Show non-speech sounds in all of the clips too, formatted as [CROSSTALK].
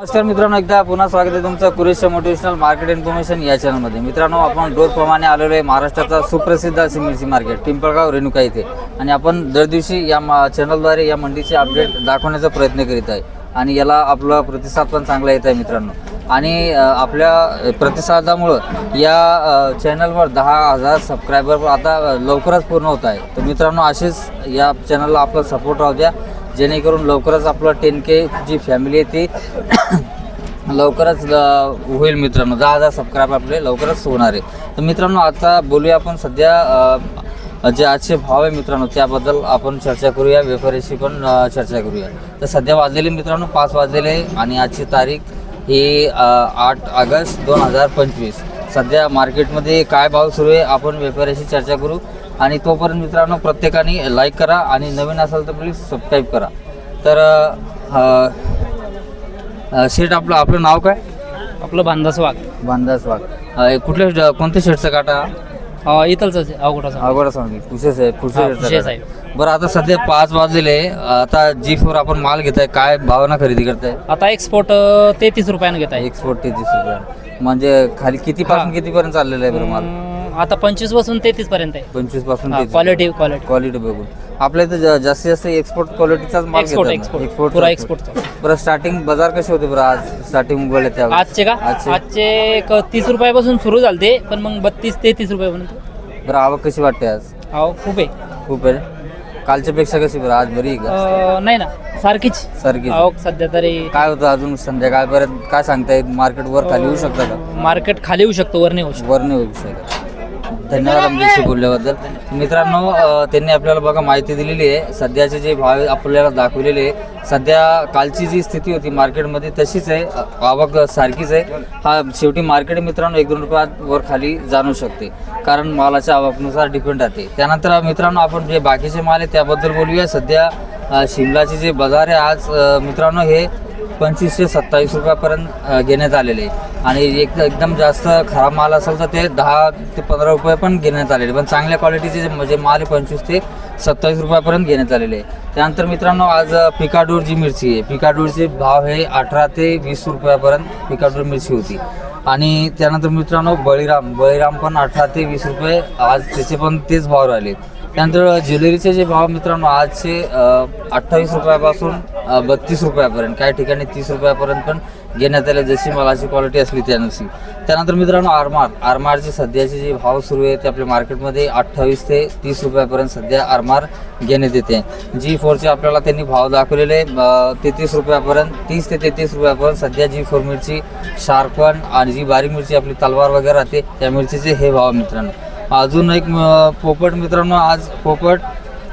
नमस्कार मित्रांनो एकदा पुन्हा स्वागत आहे तुमचं कुरेश मोटिवेशनल मार्केट इन्फॉर्मेशन या चॅनलमध्ये मित्रांनो आपण प्रमाणे आलेलो आहे महाराष्ट्राचा सुप्रसिद्ध असे मिरची मार्केट पिंपळगाव रेणुका इथे. आणि आपण दर दिवशी या मा चॅनलद्वारे या मंडीचे अपडेट दाखवण्याचा प्रयत्न करीत आहे. आणि याला आपला प्रतिसाद पण चांगला येत आहे मित्रांनो. आणि आपल्या प्रतिसादामुळं या चॅनलवर दहा हजार सबस्क्रायबर आता लवकरच पूर्ण होत आहे. तर मित्रांनो असेच या चॅनलला आपला सपोर्ट राहू द्या. जेणेकरून लवकरच आपलं टेन के जी फॅमिली आहे ती [COUGHS] लवकरच होईल मित्रांनो. दहा हजार सबस्क्राईब आपले लवकरच होणार आहे. तर मित्रांनो आता बोलूया आपण सध्या जे आजचे भाव आहे मित्रांनो त्याबद्दल आपण चर्चा करूया. व्यापाऱ्याशी पण चर्चा करूया. तर सध्या वाजलेले मित्रांनो पाच वाजलेले आणि आजची तारीख ही आठ ऑगस्ट दोन हजार पंचवीस. सध्या मार्केटमध्ये काय भाव सुरू आहे आपण व्यापाऱ्याशी चर्चा करू. आणि तोपर्यंत मित्रांनो प्रत्येकाने लाईक करा आणि नवीन असाल तर प्लीज सबस्क्राईब करा. तर शेट आपलं आपलं नाव काय? आपलं बांधाच वाघ. बांधास वाघ. कुठल्या कोणत्या शेटचा काटा? इथलच अवघडाचा अवघड सांग कुशेच आहे पुढच्या हा, शेटचा कुशेच काटा. आहे. बरं आता सध्या पाच वाजलेले आहे. आता जी फोर आपण माल घेताय काय भावना खरेदी करताय? आता एक्सपोर्ट तेहतीस रुपयानं घेत आहे एक्सपोर्ट तेहतीस रुपये म्हणजे खाली किती पासून हा. किती पर्यंत चाललेलं आहे बरं माल? अं, आता पंचवीसपासून तेहतीस पर्यंत आहे. पंचवीसपासून क्वालिटी क्वालिटी क्वालिटी बघून. आपल्या इथं जा- जास्तीत जास्त एक्सपोर्ट क्वालिटीचाच माल एक्सपोर्ट पुरा एक्सपोर्टचा बरं स्टार्टिंग बाजार कसे होते बरं आज? स्टार्टिंग उघडले त्या आजचे का? आजचे. तीस रुपयापासून सुरू झालते पण मग बत्तीस तेहतीस रुपयापर्यंत. बरं आवक कशी वाटते आज? हो खूप आहे. खूप आहे कालच्या पेक्षा कशी बरं? आज बरी आहे का? अं, नाही ना. सारखीच. सारखी आवक सध्या तरी काय होतं अजून संध्याकाळपर्यंत काय सांगता येत? मार्केट वर खाली येऊ शकतं का? मार्केट खाली येऊ शकतो वर नाही होऊ शकतो. वर नाही होऊ शकत. धन्यवाद आमच्याशी बोलल्याबद्दल. मित्रांनो अ, त्यांनी आपल्याला बघा माहिती दिलेली आहे. सध्याचे जे भाव आपल्याला दाखवलेले आहे. सध्या कालची जी स्थिती होती मार्केटमध्ये तशीच आहे. अ, आवक सारखीच आहे. हा शेवटी मार्केट मित्रांनो एक दोन रुपयात वर खाली जाणू शकते. कारण मालाच्या आवकनुसार डिपेंड राहते. त्यानंतर मित्रांनो आपण जे बाकीचे माल आहे त्याबद्दल बोलूया. सध्या शिमलाचे जे बाजार आहे आज मित्रांनो हे पंचवीस ते सत्तावीस रुपयापर्यंत घेण्यात आलेले आणि एक एकदम जास्त खराब माल असेल तर ते दहा ते पंधरा रुपये पण घेण्यात आलेले पण चांगल्या क्वालिटीचे जे म्हणजे माल आहे पंचवीस ते सत्तावीस रुपयापर्यंत घेण्यात आलेले आहे. त्यानंतर मित्रांनो आज पिकाडूर जी मिरची आहे पिकाडूरचे भाव हे अठरा ते वीस रुपयापर्यंत पिकाडूर मिरची होती. आणि त्यानंतर मित्रांनो बळीराम बळीराम पण अठरा ते वीस रुपये आज त्याचे पण तेच भाव राहिले. त्यानंतर ज्वेलरीचे जे भाव मित्रांनो आजचे अठ्ठावीस रुपयापासून बत्तीस रुपयापर्यंत काही ठिकाणी तीस रुपयापर्यंत पण घेण्यात आले जशी मालाची क्वालिटी असली त्यानुसार त्यानंतर मित्रांनो आरमार. आरमारचे सध्याचे जे भाव सुरू आहे ते आपल्या मार्केटमध्ये अठ्ठावीस ते तीस रुपयापर्यंत सध्या आरमार घेण्यात येते. जी फोरचे आपल्याला त्यांनी भाव दाखवलेले तेहतीस रुपयापर्यंत तीस ते तेहतीस रुपयापर्यंत सध्या जी फोर मिरची शार्पन आणि जी बारीक मिरची आपली तलवार वगैरे राहते त्या मिरचीचे हे भाव मित्रांनो. अजून एक पोपट मित्रांनो आज पोपट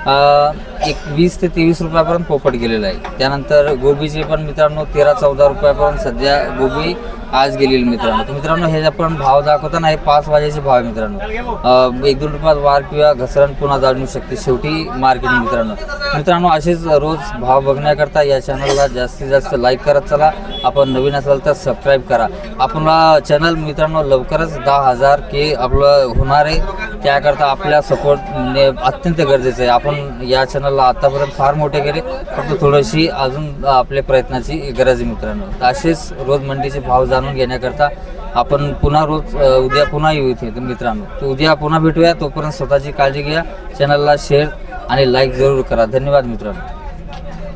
एक वीस ते तेवीस रुपयापर्यंत पोपट गेलेलं आहे. त्यानंतर गोबीचे पण मित्रांनो तेरा चौदा रुपयापर्यंत सध्या गोबी आज गेलेली मित्रांनो. तर मित्रांनो हे आपण भाव दाखवताना हे पाच वाजेचे भाव आहे मित्रांनो. एक दोन रुपयात वार किंवा घसरण पुन्हा जाणू शकते. शेवटी मार्केट मित्रांनो. मित्रांनो असेच रोज भाव बघण्याकरता या चॅनलला जास्तीत जास्त लाईक करत चला. आपण नवीन असाल तर सबस्क्राईब करा. आपला चॅनल मित्रांनो लवकरच दहा हजार के आपलं होणार आहे. त्याकरता आपल्या सपोर्ट अत्यंत गरजेचं आहे. आपण या चॅनलला आतापर्यंत फार मोठे केले. फक्त थोडीशी अजून आपल्या प्रयत्नाची गरज आहे मित्रांनो. असेच रोज मंडीचे भाव जाणून घेण्याकरता आपण पुन्हा रोज उद्या पुन्हा येऊ इथे मित्रांनो. तर उद्या पुन्हा भेटूया. तोपर्यंत स्वतःची काळजी घ्या. चॅनलला शेअर आणि लाईक जरूर करा. धन्यवाद मित्रांनो.